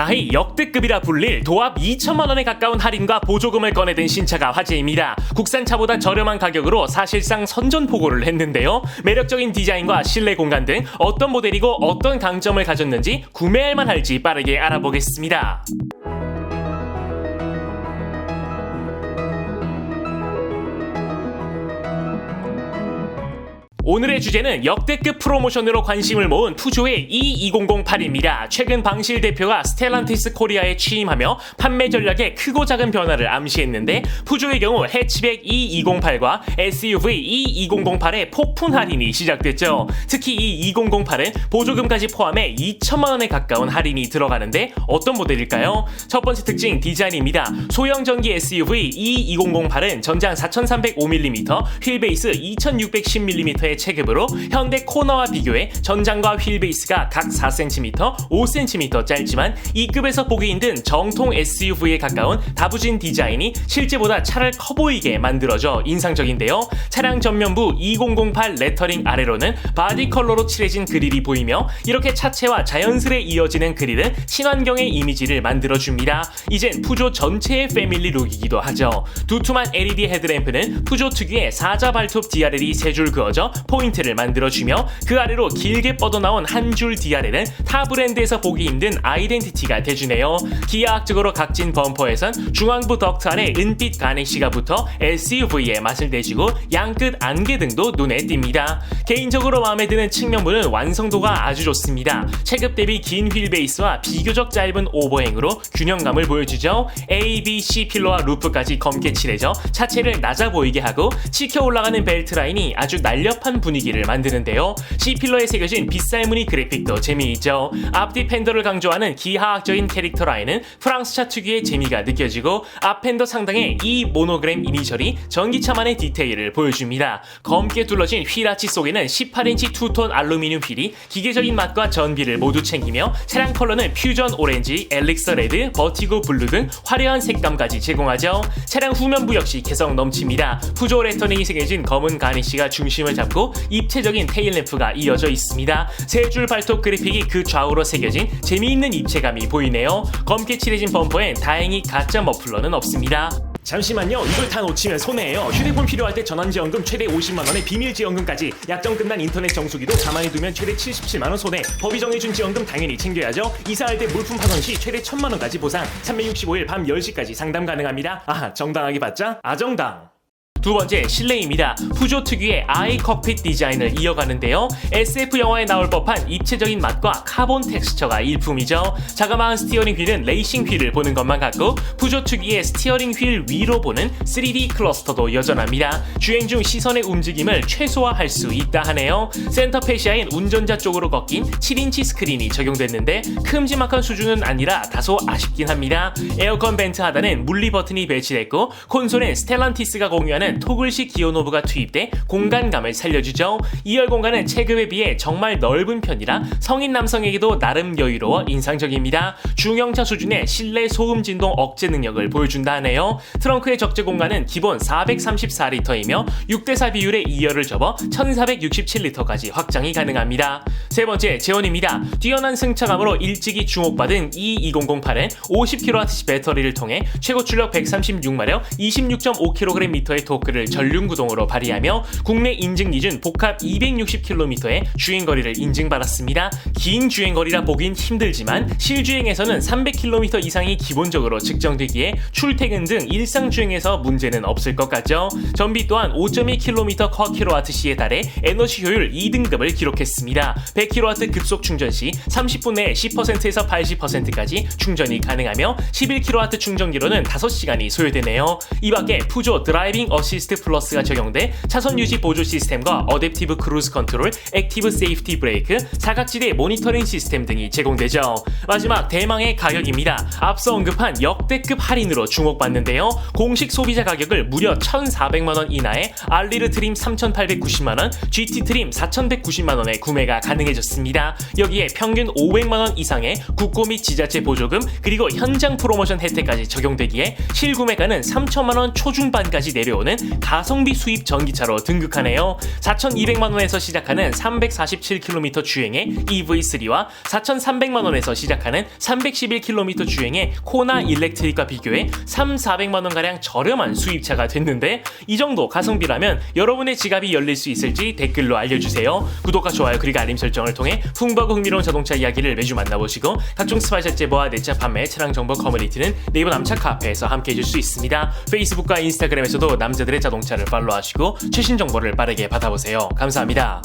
가히 역대급이라 불릴 도합 2천만 원에 가까운 할인과 보조금을 꺼내든 신차가 화제입니다. 국산차보다 저렴한 가격으로 사실상 선전포고를 했는데요. 매력적인 디자인과 실내 공간 등 어떤 모델이고 어떤 강점을 가졌는지 구매할 만할지 빠르게 알아보겠습니다. 오늘의 주제는 역대급 프로모션으로 관심을 모은 푸조의 E2008입니다. 최근 방실 대표가 스텔란티스 코리아에 취임하며 판매 전략에 크고 작은 변화를 암시했는데 푸조의 경우 해치백 E208과 SUV E2008의 폭풍 할인이 시작됐죠. 특히 이 2008은 보조금까지 포함해 2천만 원에 가까운 할인이 들어가는데 어떤 모델일까요? 첫 번째 특징 디자인입니다. 소형 전기 SUV E2008은 전장 4305mm, 휠베이스 2610mm의 체급으로 현대 코너와 비교해 전장과 휠베이스가 각 4cm, 5cm 짧지만 이 급에서 보기 힘든 정통 SUV에 가까운 다부진 디자인이 실제보다 차를 커 보이게 만들어져 인상적인데요. 차량 전면부 2008 레터링 아래로는 바디 컬러로 칠해진 그릴이 보이며 이렇게 차체와 자연스레 이어지는 그릴은 친환경의 이미지를 만들어줍니다. 이젠 푸조 전체의 패밀리 룩이기도 하죠. 두툼한 LED 헤드램프는 푸조 특유의 사자 발톱 DRL이 세 줄 그어져 포인트를 만들어주며 그 아래로 길게 뻗어나온 한 줄 DRL은 타 브랜드에서 보기 힘든 아이덴티티가 돼주네요. 기하학적으로 각진 범퍼에선 중앙부 덕트 아래 은빛 가네시가 붙어 SUV의 맛을 내주고 양끝 안개 등도 눈에 띕니다. 개인적으로 마음에 드는 측면부는 완성도가 아주 좋습니다. 체급 대비 긴 휠베이스와 비교적 짧은 오버행으로 균형감을 보여주죠. A, B, C 필러와 루프까지 검게 칠해져 차체를 낮아 보이게 하고 치켜 올라가는 벨트 라인이 아주 날렵한 분위기를 만드는데요. C필러에 새겨진 빗살무늬 그래픽도 재미있죠. 앞뒤 팬더를 강조하는 기하학적인 캐릭터 라인은 프랑스차 특유의 재미가 느껴지고 앞 팬더 상당에 이 모노그램 이니셜이 전기차만의 디테일을 보여줍니다. 검게 둘러진 휠 아치 속에는 18인치 투톤 알루미늄 휠이 기계적인 맛과 전비를 모두 챙기며 차량 컬러는 퓨전 오렌지, 엘릭서 레드, 버티고 블루 등 화려한 색감까지 제공하죠. 차량 후면부 역시 개성 넘칩니다. 푸조 레터닝이 새겨진 검은 가니쉬가 중심을 잡고 입체적인 테일램프가 이어져 있습니다. 세 줄 발톱 그래픽이 그 좌우로 새겨진 재미있는 입체감이 보이네요. 검게 칠해진 범퍼엔 다행히 가짜 머플러는 없습니다. 잠시만요. 이걸 다 놓치면 손해예요. 휴대폰 필요할 때 전환지원금 최대 50만 원에 비밀지원금까지 약정 끝난 인터넷 정수기도 가만히 두면 최대 77만 원 손해. 법이 정해준 지원금 당연히 챙겨야죠. 이사할 때 물품 파손 시 최대 1000만 원까지 보상. 365일 밤 10시까지 상담 가능합니다. 아, 정당하게 받자? 아정당. 두 번째 실내입니다. 푸조 특유의 아이 칵핏 디자인을 이어가는데요. SF 영화에 나올 법한 입체적인 맛과 카본 텍스처가 일품이죠. 자그마한 스티어링 휠은 레이싱 휠을 보는 것만 같고 푸조 특유의 스티어링 휠 위로 보는 3D 클러스터도 여전합니다. 주행 중 시선의 움직임을 최소화할 수 있다 하네요. 센터 페시아인 운전자 쪽으로 꺾인 7인치 스크린이 적용됐는데 큼지막한 수준은 아니라 다소 아쉽긴 합니다. 에어컨 벤트 하단엔 물리 버튼이 배치됐고 콘솔엔 스텔란티스가 공유하는 토글식 기어 노브가 투입돼 공간감을 살려주죠. 2열 공간은 체급에 비해 정말 넓은 편이라 성인 남성에게도 나름 여유로워 인상적입니다. 중형차 수준의 실내 소음 진동 억제 능력을 보여준다 하네요. 트렁크의 적재 공간은 기본 434리터이며 6대4 비율의 2열을 접어 1467리터까지 확장이 가능합니다. 세 번째 재원입니다. 뛰어난 승차감으로 일찍이 주목받은 E2008은 50kWh 배터리를 통해 최고 출력 136마력 26.5kgm의 토크를 전륜 구동으로 발휘하며 국내 인증 기준 복합 260km의 주행거리를 인증받았습니다. 긴 주행거리라 보긴 힘들지만 실주행에서는 300km 이상이 기본적으로 측정되기에 출퇴근 등 일상 주행에서 문제는 없을 것 같죠. 전비 또한 5.2km per kWh에 달해 에너지 효율 2등급을 기록했습니다. 100kW 급속 충전 시 30분 내에 10%에서 80%까지 충전이 가능하며 11kW 충전기로는 5시간이 소요되네요. 이 밖에 푸조 드라이빙 어시 스트 플러스가 적용돼 차선 유지 보조 시스템과 어댑티브 크루즈 컨트롤, 액티브 세이프티 브레이크, 사각지대 모니터링 시스템 등이 제공되죠. 마지막 대망의 가격입니다. 앞서 언급한 역대급 할인으로 주목받는데요. 공식 소비자 가격을 무려 1,400만원 이나에 알리르 트림 3,890만원, GT 트림 4,190만원에 구매가 가능해졌습니다. 여기에 평균 500만원 이상의 국고 및 지자체 보조금 그리고 현장 프로모션 혜택까지 적용되기에 실구매가는 3천만원 초중반까지 내려오는 가성비 수입 전기차로 등극하네요. 4,200만 원에서 시작하는 347km 주행의 EV3와 4,300만 원에서 시작하는 311km 주행의 코나 일렉트릭과 비교해 3, 400만 원 가량 저렴한 수입차가 됐는데 이 정도 가성비라면 여러분의 지갑이 열릴 수 있을지 댓글로 알려주세요. 구독과 좋아요 그리고 알림 설정을 통해 풍부하고 흥미로운 자동차 이야기를 매주 만나보시고 각종 스파셜 제보와 내차 판매 차량 정보 커뮤니티는 네이버 남차 카페에서 함께 해 줄 수 있습니다. 페이스북과 인스타그램에서도 남자 들의 자동차를 팔로우하시고 최신 정보를 빠르게 받아보세요. 감사합니다.